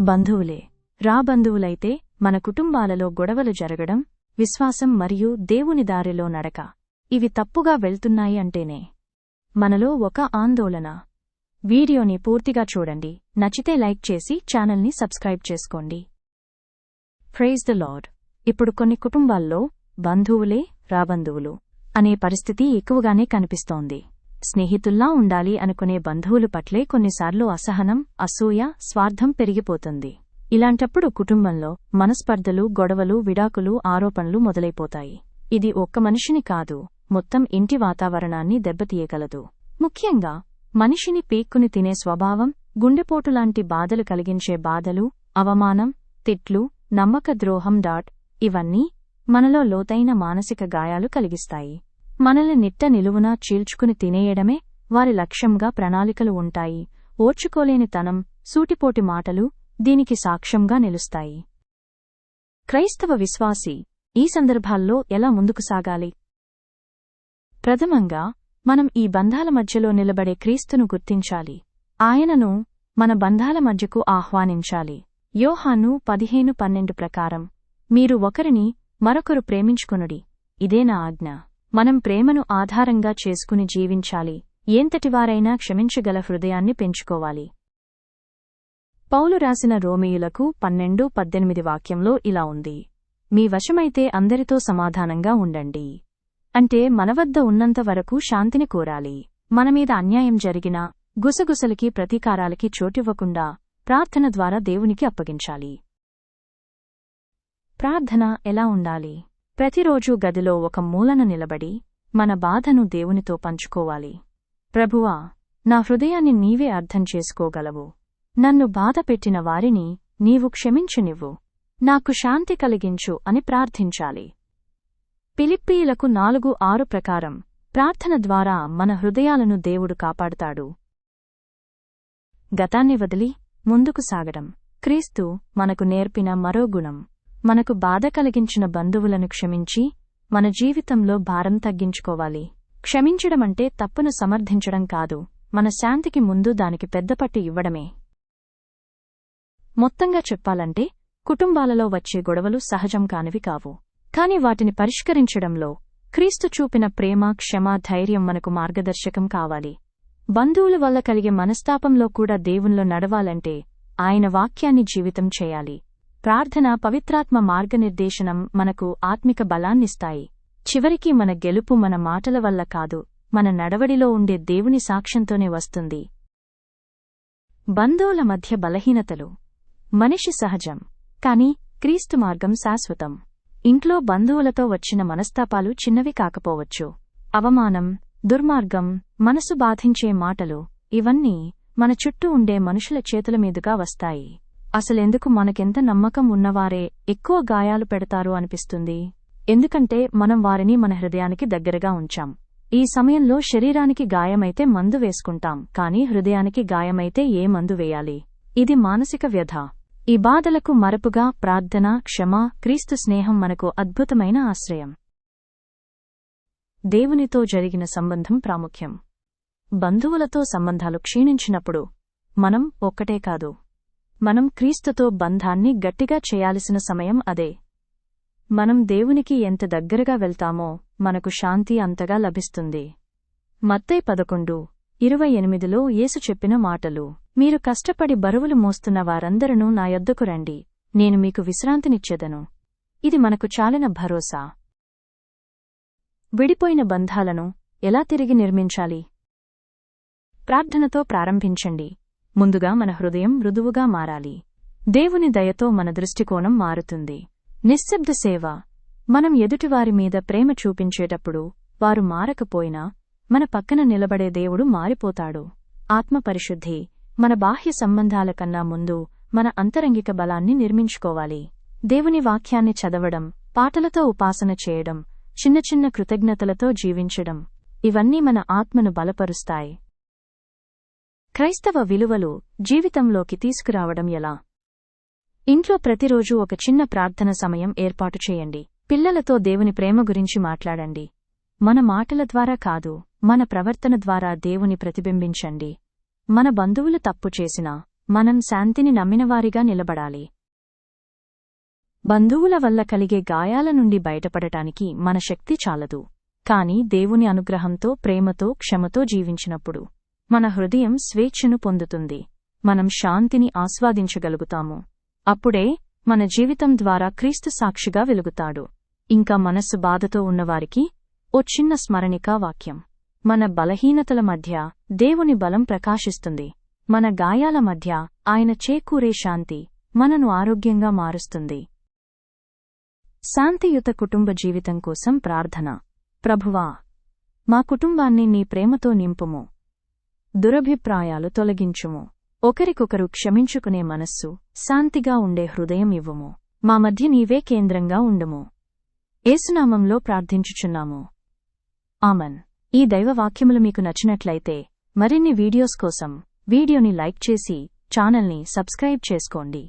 బంధువులే. రా బంధువులైతే మన కుటుంబాలలో గొడవలు జరగడం విశ్వాసం మరియు దేవుని దారిలో నడక. ఇవి తప్పుగా వెళ్తున్నాయి అంటేనే. మనలో ఒక ఆందోళన. వీడియోని పూర్తిగా చూడండి. నచ్చితే లైక్ చేసి ఛానల్ని సబ్స్క్రైబ్ చేసుకోండి. Praise the lord. ఇప్పుడు కొన్ని కుటుంబాల్లో బంధువులే రాబంధువులు అనే పరిస్థితి ఎక్కువగానే కనిపిస్తోంది. స్నేహితుల్లా ఉండాలి అనుకునే బంధువులు పట్లే కొన్నిసార్లు అసహనం అసూయ స్వార్థం పెరిగిపోతుంది. ఇలాంటప్పుడు కుటుంబంలో మనస్పర్ధలు గొడవలు విడాకులు ఆరోపణలు మొదలైపోతాయి. ఇది ఒక్క మనిషిని కాదు మొత్తం ఇంటి వాతావరణాన్ని దెబ్బతీయగలదు. ముఖ్యంగా మనిషిని పీక్కుని తినే స్వభావం గుండెపోటులాంటి బాధలు కలిగించే బాధలు అవమానం తిట్లు నమ్మక ద్రోహం డాట్ ఇవన్నీ మనలో లోతైన మానసిక గాయాలు కలిగిస్తాయి. మనల్ని నిట్ట నిలువునా చీల్చుకుని తినేయడమే వారి లక్ష్యంగా ప్రణాళికలు ఉంటాయి. ఓర్చుకోలేని తనం సూటిపోటి మాటలు దీనికి సాక్ష్యంగా నిలుస్తాయి. క్రైస్తవ విశ్వాసి ఈ సందర్భాల్లో ఎలా ముందుకు సాగాలి? ప్రథమంగా మనం ఈ బంధాల మధ్యలో నిలబడే క్రీస్తును గుర్తించాలి. ఆయనను మన బంధాల మధ్యకు ఆహ్వానించాలి. యోహాను పదిహేను పన్నెండు ప్రకారం మీరు ఒకరిని మరొకరు ప్రేమించుకొనుడి. ఇదే నా ఆజ్ఞ. మనం ప్రేమను ఆధారంగా చేసుకుని జీవించాలి. ఏంతటివారైనా క్షమించగల హృదయాన్ని పెంచుకోవాలి. పౌలు రాసిన రోమియులకు పన్నెండు పద్దెనిమిది వాక్యంలో ఇలా ఉంది. మీ వశమైతే అందరితో సమాధానంగా ఉండండి. అంటే మనవద్ద ఉన్నంత వరకు శాంతిని కోరాలి. మనమీద అన్యాయం జరిగినా గుసగుసలకి ప్రతీకారాలకి చోటివ్వకుండా ప్రార్థన ద్వారా దేవునికి అప్పగించాలి. ప్రార్థన ఎలా ఉండాలి? ప్రతిరోజూ గదిలో ఒక మూలన నిలబడి మన బాధను దేవునితో పంచుకోవాలి. ప్రభువా నా హృదయాన్ని నీవే అర్థం చేసుకోగలవు. నన్ను బాధపెట్టిన వారిని నీవు క్షమించునివ్వు. నాకు శాంతి కలిగించు అని ప్రార్థించాలి. పిలిప్పీలకు నాలుగు ఆరు ప్రకారం ప్రార్థన ద్వారా మన హృదయాలను దేవుడు కాపాడుతాడు. గతాన్ని వదిలి ముందుకు సాగడం. క్రీస్తు మనకు నేర్పిన మరో గుణం. మనకు బాధ కలిగించిన బంధువులను క్షమించి మన జీవితంలో భారం తగ్గించుకోవాలి. క్షమించడమంటే తప్పును సమర్థించడం కాదు మన శాంతికి ముందు దానికి పెద్దపట్టు ఇవ్వడమే. మొత్తంగా చెప్పాలంటే కుటుంబాలలో వచ్చే గొడవలు సహజం కానివి కావు. కాని వాటిని పరిష్కరించడంలో క్రీస్తు చూపిన ప్రేమ క్షమ ధైర్యం మనకు మార్గదర్శకం కావాలి. బంధువుల వల్ల కలిగే మనస్తాపంలో కూడా దేవుల్లో నడవాలంటే ఆయన వాక్యాన్ని జీవితం చేయాలి. ప్రార్థన పవిత్రాత్మ మార్గనిర్దేశనం మనకు ఆత్మిక బలాన్నిస్తాయి. చివరికి మన గెలుపు మన మాటల వల్ల కాదు మన నడవడిలో ఉండే దేవుని సాక్ష్యంతోనే వస్తుంది. బంధువుల మధ్య బలహీనతలు. మనిషి సహజం కాని క్రీస్తు మార్గం శాశ్వతం. ఇంట్లో బంధువులతో వచ్చిన మనస్తాపాలు చిన్నవి కాకపోవచ్చు. అవమానం దుర్మార్గం మనసు బాధించే మాటలు ఇవన్నీ మన చుట్టూ ఉండే మనుషుల చేతుల మీదుగా వస్తాయి. అసలెందుకు మనకెంత నమ్మకం ఉన్నవారే ఎక్కువ గాయాలు పెడతారు అనిపిస్తుంది. ఎందుకంటే మనం వారిని మన హృదయానికి దగ్గరగా ఉంచాం. ఈ సమయంలో శరీరానికి గాయమైతే మందు వేసుకుంటాం కానీ హృదయానికి గాయమైతే ఏ మందు వేయాలి? ఇది మానసిక వ్యధ. ఈ బాధలకు మరపుగా ప్రార్థన క్షమ క్రీస్తు స్నేహం మనకు అద్భుతమైన ఆశ్రయం. దేవునితో జరిగిన సంబంధం ప్రాముఖ్యం. బంధువులతో సంబంధాలు క్షీణించినప్పుడు మనం ఒక్కటే కాదు. మనం క్రీస్తుతో బంధాన్ని గట్టిగా చేయాల్సిన సమయం అదే. మనం దేవునికి ఎంత దగ్గరగా వెళ్తామో మనకు శాంతి అంతగా లభిస్తుంది. మత్తై పదకొండు ఇరవై ఎనిమిదిలో యేసు చెప్పిన మాటలు. మీరు కష్టపడి బరువులు మోస్తున్న వారందరూ నా యొద్దకు రండి. నేను మీకు విశ్రాంతినిచ్చేదను. ఇది మనకు చాలిన భరోసా. విడిపోయిన బంధాలను ఎలా తిరిగి నిర్మించాలి? ప్రార్థనతో ప్రారంభించండి. ముందుగా మన హృదయం మృదువుగా మారాలి. దేవుని దయతో మన దృష్టికోణం మారుతుంది. నిశ్శబ్ద సేవ. మనం ఎదుటివారి మీద ప్రేమ చూపించేటప్పుడు వారు మారకపోయినా మన పక్కన నిలబడే దేవుడు మారిపోతాడు. ఆత్మపరిశుద్ధి మన బాహ్య సంబంధాల కన్నా ముందు మన అంతరంగిక బలాన్ని నిర్మించుకోవాలి. దేవుని వాక్యాన్ని చదవడం పాటలతో ఉపాసన చేయడం చిన్న చిన్న కృతజ్ఞతలతో జీవించడం ఇవన్నీ మన ఆత్మను బలపరుస్తాయి. క్రైస్తవ విలువలు జీవితంలోకి తీసుకురావడం ఎలా? ఇంట్లో ప్రతిరోజూ ఒక చిన్న ప్రార్థన సమయం ఏర్పాటు చేయండి. పిల్లలతో దేవుని ప్రేమ గురించి మాట్లాడండి. మన మాటల ద్వారా కాదు మన ప్రవర్తన ద్వారా దేవుని ప్రతిబింబించండి. మన బంధువులు తప్పు చేసినా మనం శాంతిని నమ్మినవారిగా నిలబడాలి. బంధువుల వల్ల కలిగే గాయాల నుండి బయటపడటానికి మన శక్తి చాలదు. కాని దేవుని అనుగ్రహంతో ప్రేమతో క్షమతో జీవించినప్పుడు మన హృదయం స్వేచ్ఛను పొందుతుంది. మనం శాంతిని ఆస్వాదించగలుగుతాము. అప్పుడే మన జీవితం ద్వారా క్రీస్తు సాక్షిగా వెలుగుతాడు. ఇంకా మనస్సు బాధతో ఉన్నవారికి ఓ చిన్న స్మరణికా వాక్యం. మన బలహీనతల మధ్య దేవుని బలం ప్రకాశిస్తుంది. మన గాయాల మధ్య ఆయన చేకూరే శాంతి మనను ఆరోగ్యంగా మారుస్తుంది. శాంతియుత కుటుంబ జీవితం కోసం ప్రార్థన. ప్రభువా మా కుటుంబాన్ని నీ ప్రేమతో నింపుము. దురభిప్రాయాలు తొలగించుము. ఒకరికొకరు క్షమించుకునే మనస్సు శాంతిగా ఉండే హృదయం ఇవ్వుము. మా మధ్య నీవే కేంద్రంగా ఉండుము. ఏసునామంలో ప్రార్థించుచున్నాము. ఆమన్. ఈ దైవవాక్యములు మీకు నచ్చినట్లయితే మరిన్ని వీడియోస్ కోసం వీడియోని లైక్ చేసి ఛానల్ని సబ్స్క్రైబ్ చేసుకోండి.